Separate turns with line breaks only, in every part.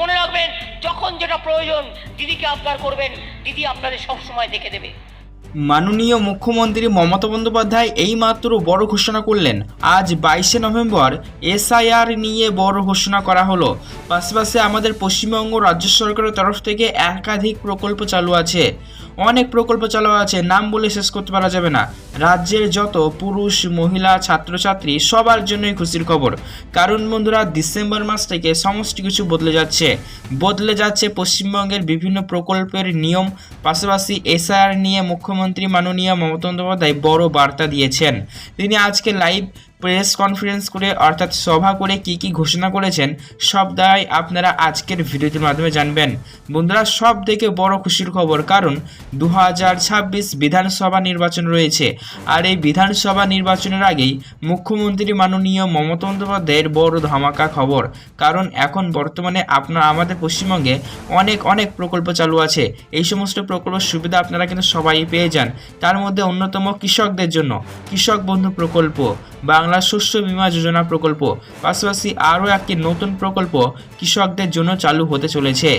মনে রাখবেন যখন যেটা প্রয়োজন দিদিকে আবদার করবেন দিদি আপনাদের সব সময় দেখে দেবে।
মাননীয় মুখ্যমন্ত্রী মমতা বন্দ্যোপাধ্যায় এইমাত্র বড় ঘোষণা করলেন। আজ বাইশে নভেম্বর এসআইআর নিয়ে বড় ঘোষণা করা হলো। পাশাপাশি আমাদের পশ্চিমবঙ্গ রাজ্য সরকারের তরফ থেকে একাধিক প্রকল্প চালু আছে। অনেক প্রকল্প চালু আছে, নাম বলে শেষ করতে পারা যাবে না। রাজ্যের যত পুরুষ, মহিলা, ছাত্রছাত্রী, সবার জন্যই খুশির খবর। কারণ বন্ধুরা, ডিসেম্বর মাস থেকে সমস্ত কিছু বদলে যাচ্ছে। বদলে যাচ্ছে পশ্চিমবঙ্গের বিভিন্ন প্রকল্পের নিয়ম। পাশাপাশি এসআর নিয়ে মুখ্যমন্ত্রী মাননীয় মমতা বন্দ্যোপাধ্যায় বড় বার্তা দিয়েছেন। তিনি আজকে লাইভ প্রেস কনফারেন্স করে, অর্থাৎ সভা করে কি কি ঘোষণা করেছেন, সব দায় আপনারা আজকের ভিডিওটির মাধ্যমে জানবেন। বন্ধুরা, সব থেকে বড় খুশির খবর কারণ দু হাজার ছাব্বিশ বিধানসভা নির্বাচন রয়েছে। আর এই বিধানসভা নির্বাচনের আগেই মুখ্যমন্ত্রী মাননীয় মমতা বন্দ্যোপাধ্যায়ের বড় ধামাকা খবর। কারণ এখন বর্তমানে আপনার, আমাদের পশ্চিমবঙ্গে অনেক অনেক প্রকল্প চালু আছে। এই সমস্ত প্রকল্পের সুবিধা আপনারা কিন্তু সবাই পেয়ে যান। তার মধ্যে অন্যতম কৃষকদের জন্য, কৃষক বন্ধু প্রকল্প বাংলা শস্য বীমা যোজনা প্রকল্প। পাশাপাশি আরও একটি নতুন প্রকল্প কৃষকদের জন্য চালু হতে চলেছে।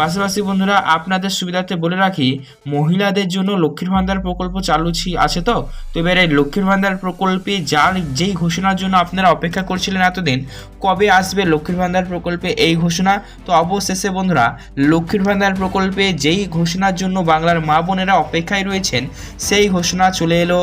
পাশাপাশি বন্ধুরা, আপনাদের সুবিধার্থে বলে রাখি, মহিলাদের জন্য লক্ষ্মীর ভান্ডার প্রকল্প চালু আছে তো? তো এবারে লক্ষ্মীর ভান্ডার প্রকল্পে যার যেই ঘোষণার জন্য আপনারা অপেক্ষা করছিলেন এতদিন, কবে আসবে লক্ষ্মীর ভান্ডার প্রকল্পে এই ঘোষণা? তো অবশেষে বন্ধুরা, লক্ষ্মীর ভান্ডার প্রকল্পে যেই ঘোষণার জন্য বাংলার মা বোনেরা অপেক্ষায় রয়েছেন, সেই ঘোষণা চলে এলো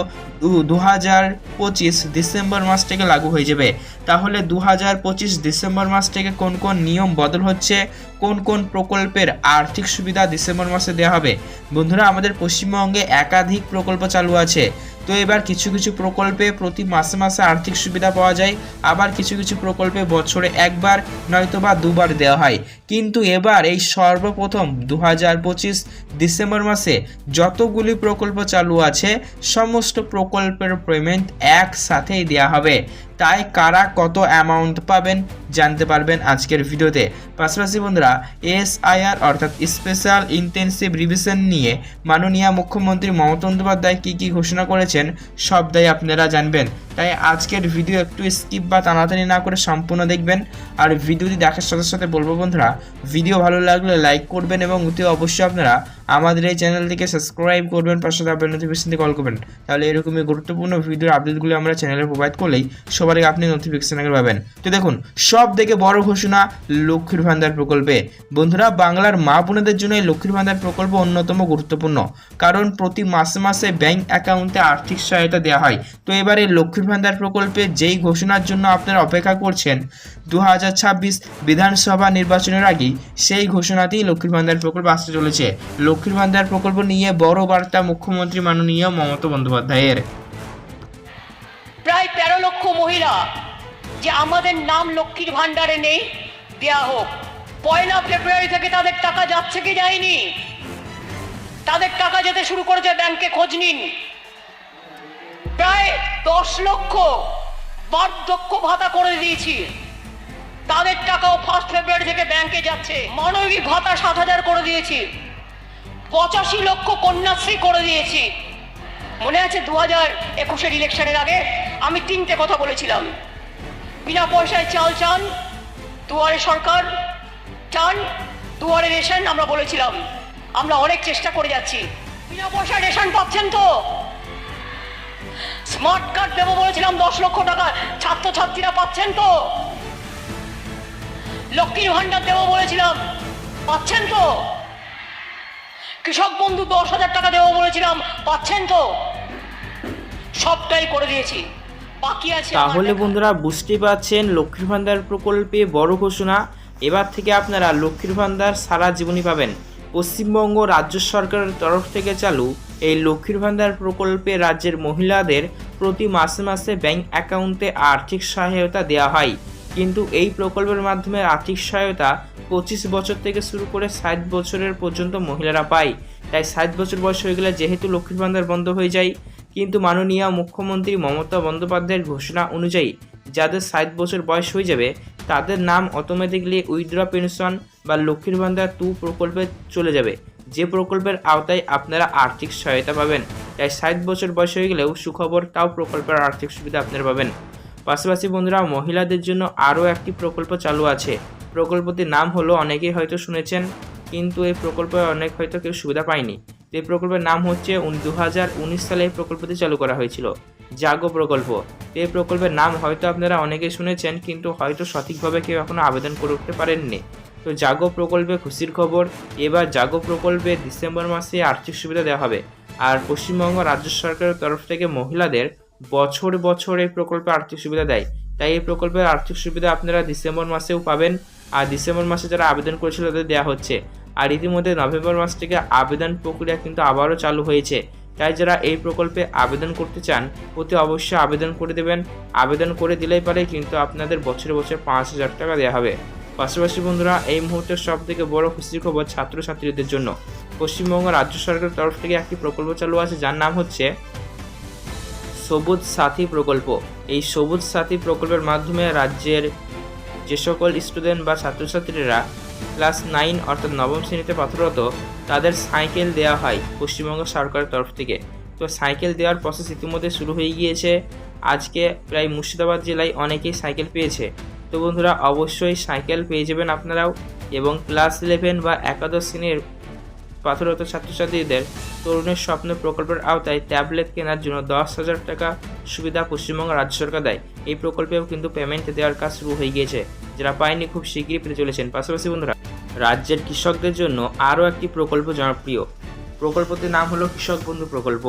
দু হাজার পঁচিশ ডিসেম্বর মাস থেকে লাগু হয়ে যাবে। তাহলে দু হাজার পঁচিশ ডিসেম্বর মাস থেকে কোন কোন নিয়ম বদল হচ্ছে? কোন কোন প্রকল্পের আর্থিক সুবিধা ডিসেম্বর মাসে দেওয়া হবে? বন্ধুরা, আমাদের পশ্চিমবঙ্গে একাধিক প্রকল্প চালু আছে। তো এবার কিছু কিছু প্রকল্পে প্রতি মাসে মাসে আর্থিক সুবিধা পাওয়া যায়, আবার কিছু কিছু প্রকল্পে বছরে একবার নয়তো বা দুবার দেওয়া হয়। কিন্তু এবার এই সর্বপ্রথম দু হাজার পঁচিশ ডিসেম্বর মাসে যতগুলি প্রকল্প চালু আছে, সমস্ত প্রকল্পের পেমেন্ট একসাথেই দেওয়া হবে। তাই কারা কত অ্যামাউন্ট পাবেন জানতে পারবেন আজকের ভিডিওতে। পাশাপাশি বন্ধুরা এসআইআর অর্থাৎ স্পেশাল ইন্টেন্সিভ রিভিশন নিয়ে মাননীয় মুখ্যমন্ত্রী মমতা বন্দ্যোপাধ্যায় কী কী ঘোষণা করেছেন সবটাই আপনারা জানবেন। তাই আজকের ভিডিও একটু স্কিপ বা টানাটানি না করে সম্পূর্ণ দেখবেন। আর ভিডিওটি দেখার সাথে সাথে বলব বন্ধুরা ভিডিও ভালো লাগলে লাইক করবেন এবং অতি অবশ্যই আপনারা আমাদের এই চ্যানেলটিকে সাবস্ক্রাইব করবেন, পাশে থাকবেন নোটিফিকেশনটি কল করবেন। তাহলে এরকমই গুরুত্বপূর্ণ ভিডিওর আপডেটগুলো আমরা চ্যানেলে প্রোভাইড করলেই সবার আগে আপনি নোটিফিকেশন আগে পাবেন। তো দেখুন, সব থেকে বড় ঘোষণা লক্ষ্মীর ভান্ডার প্রকল্পে। বন্ধুরা, বাংলার মা বোনেদের জন্য এই লক্ষ্মীর ভান্ডার প্রকল্প অন্যতম গুরুত্বপূর্ণ। কারণ প্রতি মাসে মাসে ব্যাংক অ্যাকাউন্টে আর্থিক সহায়তা দেওয়া হয়। তো এবারে লক্ষ্মীর ভান্ডার প্রকল্পে যেই ঘোষণার জন্য আপনারা অপেক্ষা করছেন দু হাজার ছাব্বিশ বিধানসভা নির্বাচনের আগেই সেই ঘোষণাতেই লক্ষ্মীর ভান্ডার প্রকল্প আসতে চলেছে। লক্ষ্মীর ভান্ডার প্রকল্প নিয়ে বড় বার্তা মুখ্যমন্ত্রী মাননীয় মমতা বন্দ্যোপাধ্যায়ের।
প্রায় তেরো লক্ষ মহিলা যে আমাদের নাম লক্ষ্মীর ভান্ডারে নেই, দেয়া হোক। পয়লা ফেব্রুয়ারি থেকে তাদের টাকা যাচ্ছে কি যায়নি? তাদের টাকা যেতে শুরু করেছে ব্যাংকে খোঁজ নিন। প্রায় দশ লক্ষ বার্ধক্য ভাতা করে দিয়েছি। তাদের টাকাও ফার্স্ট ফেব্রুয়ারি থেকে ব্যাংকে যাচ্ছে। মানবিক ভাতা সাত হাজার করে দিয়েছি। পঁচাশি লক্ষ কন্যাশ্রী করে দিয়েছি। মনে আছে দু হাজার একুশের ইলেকশনের আগে আমি তিনটে কথা বলেছিলাম। বিনা পয়সায় চাল চান, দুয়ারে সরকার, চান, দুয়ারে রেশন আমরা বলেছিলাম। আমরা অনেক চেষ্টা করে যাচ্ছি। বিনা পয়সায় রেশন পাচ্ছেন তো? স্মার্ট কার্ড দেবো বলেছিলাম দশ লক্ষ টাকা। ছাত্রছাত্রীরা পাচ্ছেন তো? লক্ষ্মীর ভাণ্ডার দেবো বলেছিলাম পাচ্ছেন তো? কৃষক বন্ধু দশ হাজার টাকা দেবো বলেছিলাম পাচ্ছেন তো? সবটাই করে দিয়েছি। বাকি আছে
তাহলে বন্ধুরা বুঝতেই পারছেন লক্ষ্মীর ভান্ডার প্রকল্পে বড় ঘোষণা। এবার থেকে আপনারা লক্ষ্মীর ভান্ডার সারা জীবনই পাবেন। পশ্চিমবঙ্গ রাজ্য সরকারের তরফ থেকে চালু এই লক্ষ্মীর ভান্ডার প্রকল্পে রাজ্যের মহিলাদের প্রতি মাসে মাসে ব্যাংক অ্যাকাউন্টে আর্থিক সহায়তা দেওয়া হয়। কিন্তু এই প্রকল্পের মাধ্যমে আর্থিক সহায়তা পঁচিশ বছর থেকে শুরু করে ষাট বছরের পর্যন্ত মহিলারা পায়। তাই ষাট বছর বয়স হয়ে গেলে যেহেতু লক্ষ্মীর ভান্ডার বন্ধ হয়ে যায়, কিন্তু মাননীয় মুখ্যমন্ত্রী মমতা বন্দ্যোপাধ্যায়ের ঘোষণা অনুযায়ী যাদের ষাট বছর বয়স হয়ে যাবে, তাদের নাম অটোমেটিকলি উইথড্র পেনশন বা লক্ষ্মীর ভান্ডার টু প্রকল্পে চলে যাবে। যে প্রকল্পের আওতায় আপনারা আর্থিক সহায়তা পাবেন, তাই ষাট বছর বয়স হয়ে গেলেও সুখবর তাও প্রকল্পের আর্থিক সুবিধা আপনারা পাবেন। পাশাপাশি বন্ধুরা, মহিলাদের জন্য আরও একটি প্রকল্প চালু আছে। প্রকল্পটির নাম হলো, অনেকেই হয়তো শুনেছেন, কিন্তু এই প্রকল্পে অনেক হয়তো কেউ সুবিধা পায়নি। এই প্রকল্পের নাম হচ্ছে দু হাজার উনিশ সালে এই প্রকল্পটি চালু করা হয়েছিল, জাগো প্রকল্প। এই প্রকল্পের নাম হয়তো আপনারা অনেকেই শুনেছেন, কিন্তু হয়তো সঠিকভাবে কেউ এখনও আবেদন করে উঠতে পারেননি। তো জাগো প্রকল্পে খুশির খবর, এবার জাগো প্রকল্পে ডিসেম্বর মাসে আর্থিক সুবিধা দেওয়া হবে। আর পশ্চিমবঙ্গ রাজ্য সরকারের তরফ থেকে মহিলাদের বছর বছর এই প্রকল্পে আর্থিক সুবিধা দেয়। তাই এই প্রকল্পের আর্থিক সুবিধা আপনারা ডিসেম্বর মাসেও পাবেন। আর ডিসেম্বর মাসে যারা আবেদন করেছিল তাদের দেওয়া হচ্ছে। আর ইতিমধ্যে নভেম্বর মাস থেকে আবেদন প্রক্রিয়া কিন্তু আবারও চালু হয়েছে। তাই যারা এই প্রকল্পে আবেদন করতে চান, অতি অবশ্যই আবেদন করে দেবেন। আবেদন করে দিলেই পারে, কিন্তু আপনাদের বছরে বছরে পাঁচ হাজার টাকা দেওয়া হবে। পাশাপাশি বন্ধুরা, এই মুহূর্তের সব থেকে বড় খুশির খবর ছাত্রছাত্রীদের জন্য। পশ্চিমবঙ্গ রাজ্য সরকারের তরফ থেকে একটি প্রকল্প চালু আছে, যার নাম হচ্ছে সবুজ সাথী প্রকল্প। এই সবুজ সাথী প্রকল্পের মাধ্যমে রাজ্যের যে সকল স্টুডেন্ট বা ছাত্রছাত্রীরা ক্লাস নাইন অর্থাৎ নবম শ্রেণীতে পাঠরত, তাদের সাইকেল দেওয়া হয় পশ্চিমবঙ্গ সরকারের তরফ থেকে। তো সাইকেল দেওয়ার প্রসেস ইতিমধ্যে শুরু হয়ে গিয়েছে। আজকে প্রায় মুর্শিদাবাদ জেলায় অনেকেই সাইকেল পেয়েছে। তো বন্ধুরা, অবশ্যই সাইকেল পেয়ে যাবেন আপনারাও এবং ক্লাস ইলেভেন বা একাদশ শ্রেণির পাথরত ছাত্রছাত্রীদের তরুণের স্বপ্ন প্রকল্পের আওতায় ট্যাবলেট কেনার জন্য দশ হাজার টাকা সুবিধা পশ্চিমবঙ্গ রাজ্য সরকার দেয়। এই প্রকল্পেও কিন্তু পেমেন্ট দেওয়ার কাজ শুরু হয়ে গিয়েছে, যারা পায়নি খুব শীঘ্রই পেতে চলেছেন। পাশাপাশি বন্ধুরা, রাজ্যের কৃষকদের জন্য আরও একটি প্রকল্প জনপ্রিয়। প্রকল্পটির নাম হলো কৃষক বন্ধু প্রকল্প।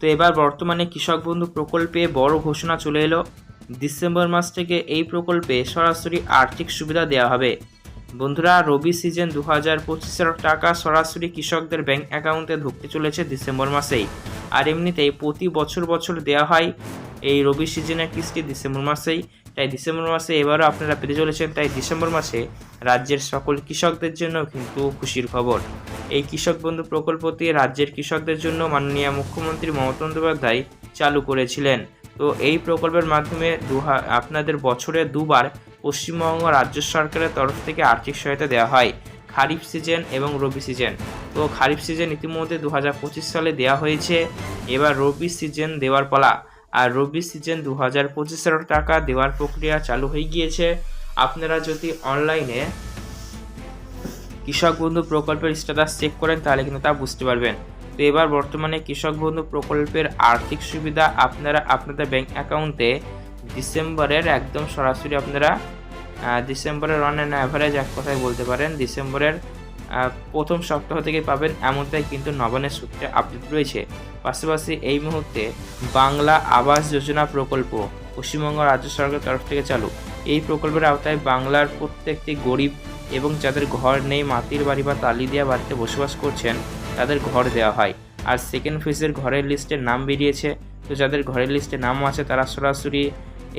তো এবার বর্তমানে কৃষক বন্ধু প্রকল্পে বড় ঘোষণা চলে এলো। ডিসেম্বর মাস থেকে এই প্রকল্পে সরাসরি আর্থিক সুবিধা দেওয়া হবে। বন্ধুরা, রবি সিজন দু হাজার পঁচিশের টাকা সরাসরি কৃষকদের ব্যাংক অ্যাকাউন্টে ঢুকতে চলেছে ডিসেম্বর মাসেই। আর এমনিতেই প্রতি বছর বছর দেওয়া হয় এই রবি সিজনের কিস্তি ডিসেম্বর মাসেই। তাই ডিসেম্বর মাসে এবারও আপনারা পেতে চলেছেন, তাই ডিসেম্বর মাসে রাজ্যের সকল কৃষকদের জন্য কিন্তু খুশির খবর। এই কৃষক বন্ধু প্রকল্পটি রাজ্যের কৃষকদের জন্য মাননীয় মুখ্যমন্ত্রী মমতা বন্দ্যোপাধ্যায় চালু করেছিলেন। তো এই প্রকল্পের মাধ্যমে দু আপনাদের বছরে দুবার পশ্চিমবঙ্গ রাজ্য সরকারের তরফ থেকে আর্থিক সহায়তা দেওয়া হয়, খারিফ সিজন এবং রবি সিজন। তো খারিফ সিজন ইতিমধ্যে দু হাজার পঁচিশ সালে দেওয়া হয়েছে, এবার রবি সিজন দেওয়ার পালা। আর রবি সিজন দু হাজার পঁচিশের টাকা দেওয়ার প্রক্রিয়া চালু হয়ে গিয়েছে। আপনারা যদি অনলাইনে কৃষক বন্ধু প্রকল্পের স্ট্যাটাস চেক করেন, তাহলে কিন্তু তা বুঝতে পারবেন। তো এবার বর্তমানে কৃষক বন্ধু প্রকল্পের আর্থিক সুবিধা আপনারা আপনাদের ব্যাংক অ্যাকাউন্টে ডিসেম্বরের একদম সরাসরি আপনারা ডিসেম্বরের অন অ্যান্ড অ্যাভারেজ এক কথায় বলতে পারেন, ডিসেম্বরের প্রথম সপ্তাহ থেকে পাবেন এমনটাই কিন্তু নবানের সূত্রে আপডেট রয়েছে। পাশাপাশি এই মুহূর্তে বাংলা আবাস যোজনা প্রকল্প পশ্চিমবঙ্গ রাজ্য সরকারের তরফ থেকে চালু। এই প্রকল্পের আওতায় বাংলার প্রত্যেকটি গরিব এবং যাদের ঘর নেই, মাটির বাড়ি বা তালি দেওয়া বাড়িতে বসবাস করছেন তাদের ঘর দেওয়া হয়। আর সেকেন্ড ফেজের ঘরের লিস্টে নাম বেরিয়েছে। তো যাদের ঘরের লিস্টে নাম আছে, তারা সরাসরি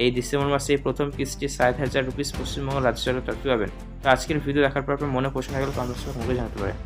এই ডিসেম্বর মাসে প্রথম কিস্তি সাত হাজার রুপিস পশ্চিমবঙ্গ রাজ্য সরকার পাবেন। তো আজকের ভিডিও দেখার পর আপনার মনে প্রশ্ন থাকলে কমেন্টস করে জানাতে পারেন।